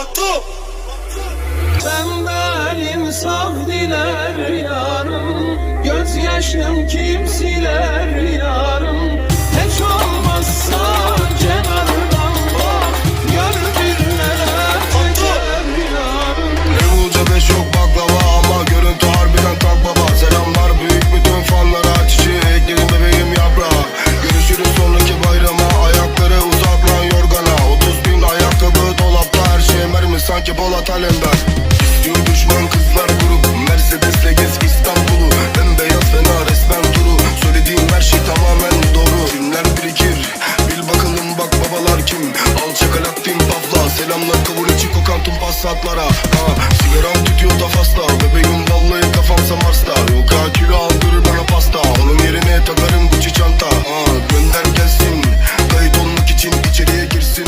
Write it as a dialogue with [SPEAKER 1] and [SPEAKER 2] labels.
[SPEAKER 1] Batu.
[SPEAKER 2] Benden insaf diler yarım Gözyaşım kim
[SPEAKER 3] sanki Polat Alemdar. İstiyor düşman kızlar grup Mercedes'le gez İstanbul'u. Bembeyaz fena resmen turu Söylediğim her şey tamamen doğru. Filmler birikir? Bil bakalım bak babalar kim? Alçak alaktim pafla Selamlar kavur içi kokan tüm passatlara. Ha, Sigaram tutuyor da fasta Bebeğim vallahi kafamsa Mars'ta. Yok ha kilo aldırır bana pasta. Onun yerine takarım Gucci çanta. Ha, Gönder gelsin. Kayıt olmak için içeriye girsin